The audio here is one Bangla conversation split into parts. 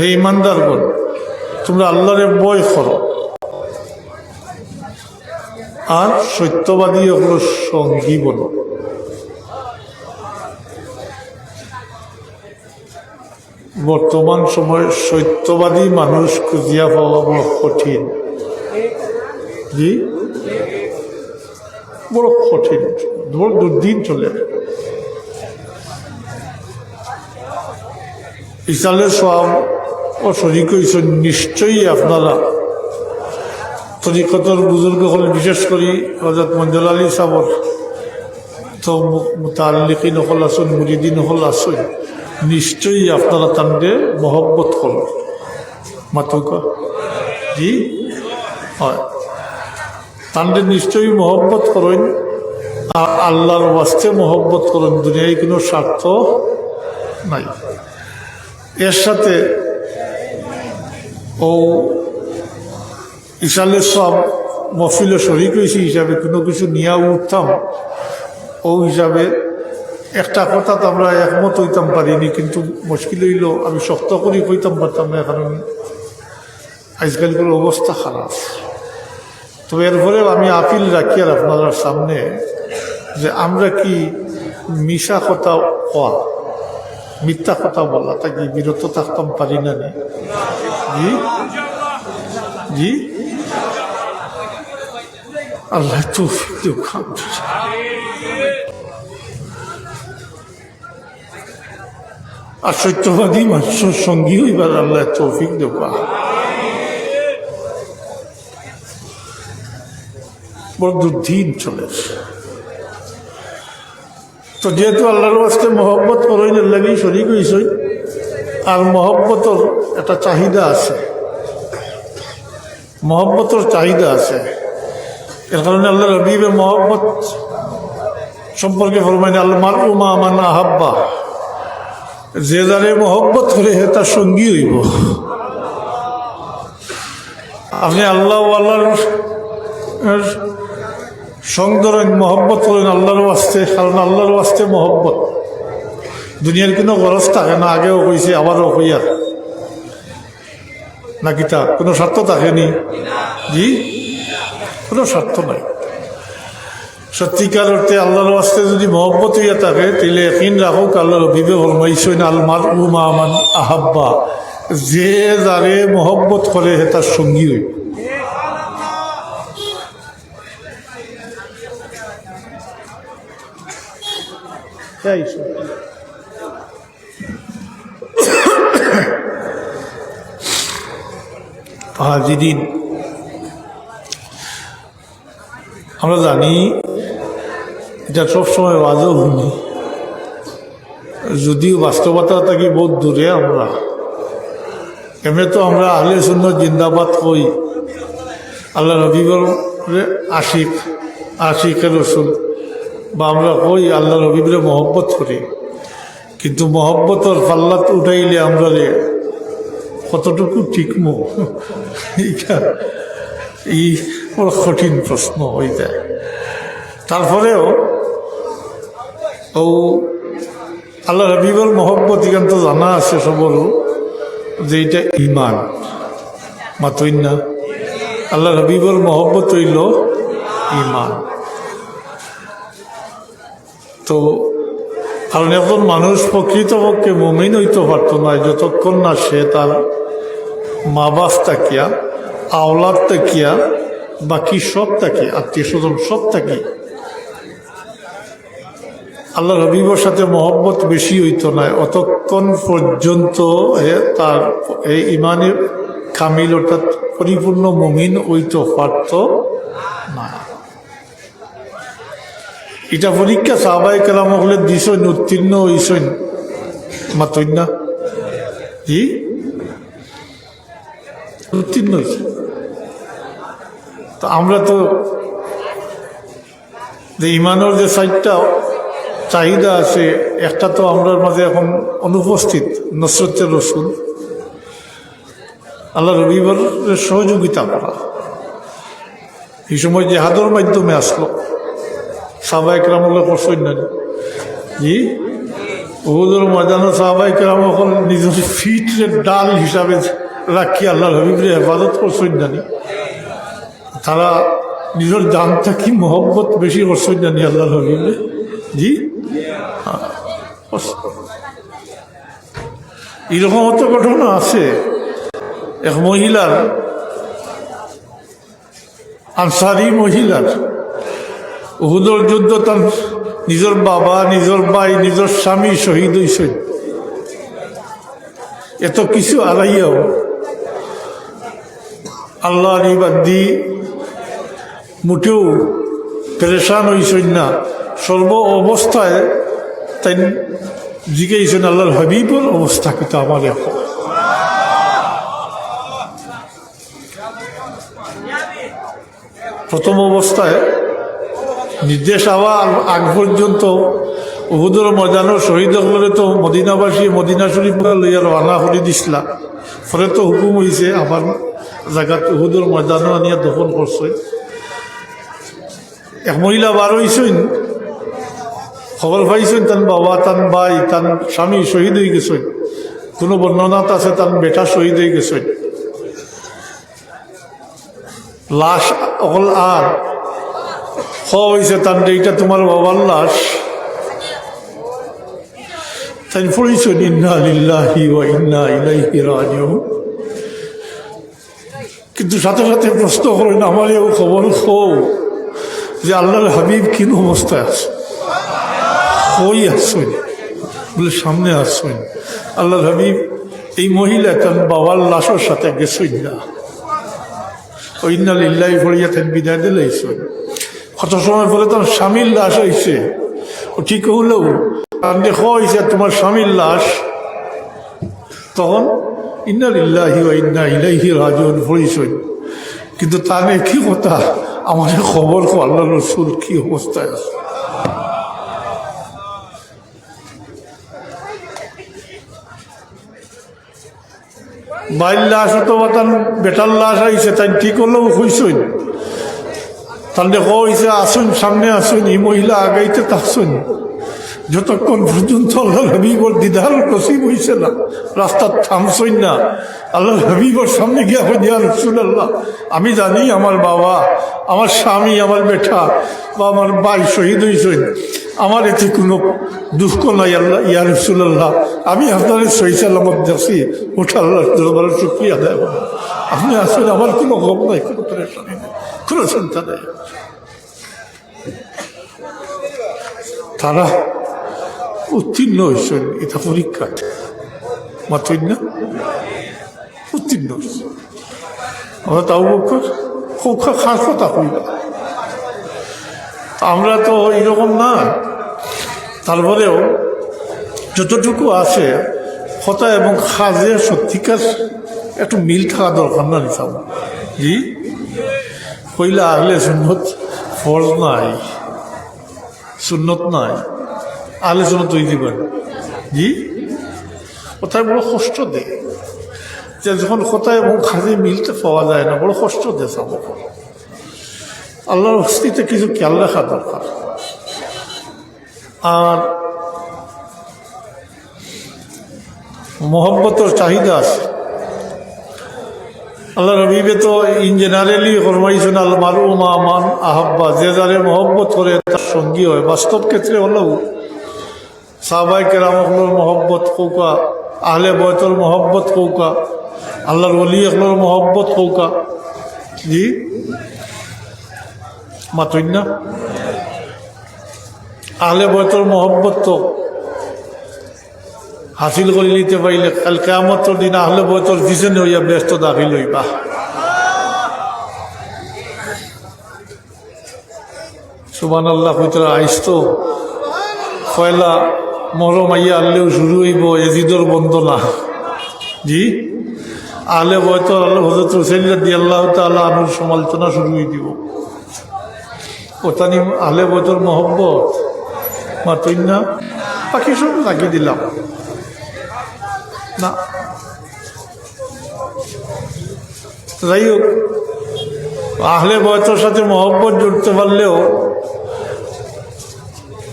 হে ইমানদারগণ, তোমরা আল্লাহরে বয় করো। আর সত্যবাদী হলো সঙ্গী বলো। বর্তমান সময়ে সত্যবাদী মানুষ খুঁজিয়া পাওয়া বড় কঠিন। জি বড় কঠিন। বড় দুর্দিন চলে। ইসালের সব ও শরিক হয়েছে নিশ্চয়ই আপনারা। তরিকতর বুজুর্গ হলে বিশেষ করে হজরত মঞ্জুল আলী সাবর। তো মুতাল্লিকিন হল আসুন, মুরিদিন হল আসুন, নিশ্চয়ই আপনারা তান্ডে মহব্বত করুন। মাতুকা জি? হয়। তান্ডে নিশ্চয়ই মহব্বত করেন, আর আল্লাহর ওয়াস্তে মহব্বত করেন। দুনিয়ায় কোনো স্বার্থ নাই। এর সাথে ও ইশালের সব মফিলে শরিক হয়েছি হিসাবে কোনো কিছু নিয়ে উঠতাম। ও হিসাবে একটা কথা তো আমরা একমত হইতাম পারিনি, কিন্তু মুশকিল হইল, আমি শক্ত করে হইতাম পারতাম না, কারণ আজকালকার অবস্থা খারাপ। তো এরপরেও আমি আপিল রাখি আর আপনার সামনে যে আমরা কি মিশা কথা হওয়া মিথ্যা কথা বলা, তাকে বিরত থাকতাম পারি নি। জি? জি? আল্লাহ তৌফিক মানুষের সঙ্গী হইবার আল্লাহ তৌফিক দেবা বড় চলে তো যেহেতু আল্লাহর আজকে মহব্বত করেন এর লাগেই শরিক হয়েছই আর মহব্বতর একটা চাহিদা আছে। মহব্বতর চাহিদা আছে। এর কারণে আল্লাহ রবিবে মহব্বত সম্পর্কে ফরমাইন আল্লাহ উমা আমান আহাব্বা। যে যারে মহব্বত করে তার সঙ্গী হইব। আপনি আল্লাহ আল্লাহর সং ধরেন মহব্বত করেন আল্লাহর ওয়াস্তে, কারণ আল্লাহর ওয়াস্তে মহব্বত। দুনিয়ার কোনো গরজ থাকে না, আগেও কইছে, আবারও কইয়ার নাকি তা? কোনো স্বার্থ থাকেনি? জি? কোনো স্বার্থ নাই। সত্যিকার অর্থে আল্লাহর ওয়াস্তে যদি মহব্বত হইয়া থাকে, তাহলে একদিন রাখুক আল্লাহর বিবে ফরমাইছেন আলমার উমা আমান আহাব্বা। যে যারে মহব্বত করে হে তার সঙ্গী হইব। তাই হাজিদিন আমরা জানি এটা সবসময় বাজও শুনি। যদিও বাস্তবতা থাকি বহুত দূরে আমরা। এমনি তো আমরা আহলে শূন্য জিন্দাবাদ কই। আল্লাহ রবিবর আশিক আশিকের রসুল। বা আমরা কই আল্লাহ রবিবরে মহব্বত করি। কিন্তু মহব্বতর পাল্লাত উঠাইলে আমরা রে কতটুকু ঠিকমো? এইটা এই বড় কঠিন প্রশ্ন হয়ে যায়। তারপরেও ও আল্লাহ রবিবর মহব্বত এখান তো জানা আছে সবরও যে এটা ইমান মাতই না আল্লাহ রবিবর মহব্বত হইল ইমান। তো কারণ এখন মানুষ প্রকৃতপক্ষে মমিন হইতে পারতো না যতক্ষণ না সে তার মা বাপ তাকিয়া, আওলাদ তাকিয়া, বাকি সব তাকি আত্মীয় স্বজন সব তাকি আল্লাহ রবিবর সাথে মহব্বত বেশি হইতো না, অতক্ষণ পর্যন্ত তার এই ইমানের কামিল অর্থাৎ পরিপূর্ণ মমিন হইতে পারত না। এটা পরীক্ষা সাহবাই কালাম হলে দিছইন উত্তীর্ণ হইসইন মাতইন না? জি? উত্তীর্ণ তো আমরা তো যে ইমানের যে সাইডটা চাহিদা আছে, একটা তো আমরার মাঝে এখন অনুপস্থিত, নসরতের রসুল। আল্লাহ রবিবারের সহযোগিতা করা। এই সময় জেহাদের মাধ্যমে আসলো। সাবা একরামুল্লাহ করছেন না জি বহুদূর ময়দানো সাহাবাই কেরাম এখন নিজের ফিটের ডাল হিসাবে রাখি আল্লাহ হাবিবরে হেফাজত করছেন জানি। তারা নিজের জানটা কি মহব্বত বেশি করছেন জানি আল্লাহ হাবিবরে। জি। এরকম তো ঘটনা আছে। এক মহিলার, আনসারি মহিলার। উহুদর যুদ্ধ তার নিজের বাবা, নিজের ভাই, নিজের স্বামী শহীদ হয়েছেন এত কিছু আড়াইয়াও আল্লাহ ইবাদ দি মোটেও পেরেশান হয়েছেন না। সর্ব অবস্থায় তাই জিজ্ঞেসেন আল্লাহর হাবিবর অবস্থা কিন্তু আমার এখন। প্রথম অবস্থায় নির্দেশ হওয়ার আগ পর্যন্ত উহুদুর ময়দানো শহীদ হলে তো মদিনাবাসী মদিনা শরীফ লইয়া রানা হলি দিছিলা। ফলে তো হুকুম হয়েছে আমার জায়গাত উহুদুর ময়দানো আনিয়া দখল করছে। এক মহিলা বার হয়েছেন খবর পাইছেন, তান বাবা, তান ভাই, তান স্বামী শহীদ হয়ে গেছেন কোনো বর্ণনাত আছে, তান বেটা শহীদ হয়ে গেছেন লাশ অকল আর। হয়েছে তার এইটা তোমার বাবার লাশ। তাই পড়েছেন ইন্না ইন্না ইলাইহি রাজিউন। কিন্তু সাথে সাথে প্রশ্ন করেন, আমার এও খবর খো যে আল্লাহর হাবিব কিন অবস্থায় আছে? কই আসছেন বলে, সামনে আসছেন আল্লাহর হাবিব, এই মহিলা তার বাবার লাশের সাথে গেছেন না? ইন্নালিল্লাহি ফড়িয়া তেন বিদায় দিলে কত সময় পরে তার স্বামীর লাশ হয়েছে ও, ঠিক হলেও আর দেখো তোমার স্বামীর লাশ। তখন ইন্নালিল্লাহি কিন্তু তা নিয়ে কি কথা? আমাদের খবর কো আল্লাহ রসুল কি অবস্থায় আছে। বাইর লাশ অথবা তার বেটার লাশ আইছে তাই ঠিক হলেও হইসইন তার দেখো হয়েছে আসুন, সামনে আসুন, এই মহিলা আগাইতে তাসুন যতক্ষণ পর্যন্ত আল্লাহ হাবিবর দিদার নসিব হইছে না রাস্তা থামছই না আল্লাহ হাবিবর সামনে গিয়া হইয়া রসুল আল্লাহ আমি জানি আমার বাবা, আমার স্বামী, আমার বেটা বা আমার ভাই শহীদ হয়েছেন আমার এতে কোনো দুঃখ নাই, আল্লাহ, ইয়া রসুল আল্লাহ আমি আপনার সহি সালামত যাচ্ছি ওঠা আল্লাহ দরবারের শুক্রিয়া দেয় আপনি আসেন আমার কোনো গম নাই, কোনো পরেশানি নেই, কোনো চিন্তা নেই। তারা উত্তীর্ণ হয়েছেন এটা পরীক্ষা। মাত্রই না? উত্তীর্ণ আমরা তাও খুব খাস কথা কইবা আমরা তো এরকম না। তারপরেও যতটুকু আছে, কথা এবং খাজে সত্যিকার একটু মিল থাকা দরকার না নিতাম জি? কইলা আগলে সুন্নত ফল নাই, সুন্নত নাই। সুন্নত তৈরি দিবেন জি? কোথায় বড় কষ্ট দেয় যে যখন কোথায় এবং খাজে মিলতে পাওয়া যায় না, বড় কষ্ট দেয় আমাকে আল্লাহর হস্তিতে কিছু খেয়াল রাখা দরকার আর মহব্বতের চাহিদা আছে। আল্লাহ রবিবে তো ইন জেনারেলি ফরমাইছেন আল মারু মা মান আহাব্বা যে যারে মহব্বত করে তার সঙ্গী হয়। বাস্তব ক্ষেত্রে হলেও সাহবাই কেরামকলোর মহব্বত কৌকা, আহলে বয়তর মহব্বত কৌকা, আল্লাহর অলি একলোর মহব্বত কৌকা। জি? মাতই না? আহলে বয়তর মহব্বত তো হাসিল করে নিতে পারিলে কাল কেমতর দিন আহলে বয়তর পিছনে হইয়া ব্যস্ত দাখিল হইবা। সুবান আল্লাহ কইতরা আইস তো, পয়লা মরম আইয়া আনলেও শুরু হইব এজিদর বন্দনা জি? আহলে বয়তর আল্লাহ হজরত হুসেন দি আল্লাহ তাল্লাহ আনুর সমালোচনা শুরু হয়ে দিব। ওতানি আহলে বয়তর মহব্বত। মাতই না বাকি সব লাগিয়ে দিলাম। না। যাই হোক, আহলে বয়সের সাথে মহব্বত জুড়তে পারলেও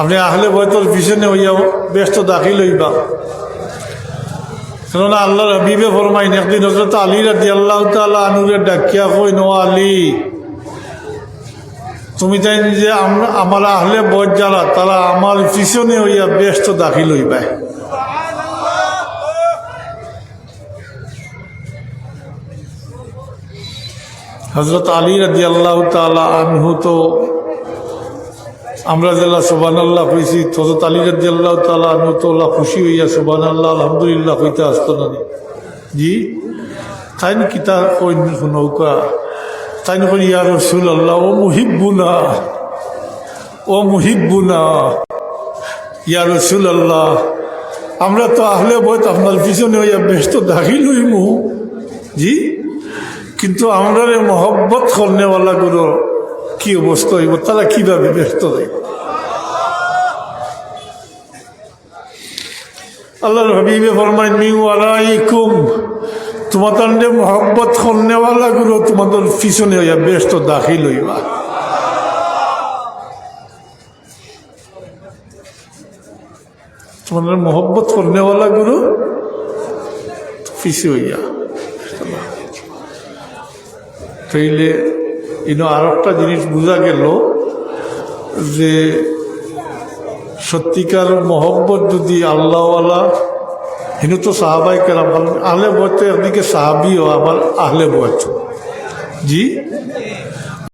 আপনি আহলে বয়তর পিছনে হইয়া ব্যস্ত দাখিল হইবা। কেননা আল্লাহ রবিবে ফরমাইন, একদিন হজরত আলী রাজি আল্লাহ তালা আনুরে ডাকিয়া কই নো আলী, তুমি তাই যে আমরা আহলে বয় যারা, তারা আমার পিছনে হইয়া ব্যস্ত দাখিল হইবাই হজরত আলী রাজি আল্লাহ তালা আনহু তো আমরা যেলা সোবান আল্লাহ হয়েছি হজরত আলী রাজি আল্লাহ তালা আল্লাহ খুশি হইয়া সোবান আল্লাহ আলহামদুলিল্লাহ হইতে আসতো না জি? তাই কিতা কই নৌকা? তাই কই ইয়া রসুল আল্লাহ ও মুহিব্বুনা ও মুহিব্বুনা, ইয়া রসুল আল্লাহ আমরা তো আহলে বয়ত আপনার পিছনে হইয়া ব্যস্ত দাখিল হইমু। জি? কিন্তু আমরা মহব্বত করনেওয়ালা গুলো কি অবস্থা হইব? তারা কীভাবে ব্যস্ত হইব? আল্লাহর হাবিবে ফরমাই মিউ আলাইকুম তোমাদের মহব্বত করনেওয়ালা গুলো তোমাদের পিছনে হইয়া ব্যস্ত দাখিল হইবা। তোমাদের মহব্বত করনেওয়ালা গুলো পিছিয়ে হইয়া তাইলে ইনো আর একটা জিনিস বোঝা গেল যে সত্যিকার মহব্বত যদি আল্লাহওয়ালা, হিনু তো সাহাবাই কেরাম, আহলে বয়তে একদিকে সাহাবিও আবার আহলে বয়ত। জি?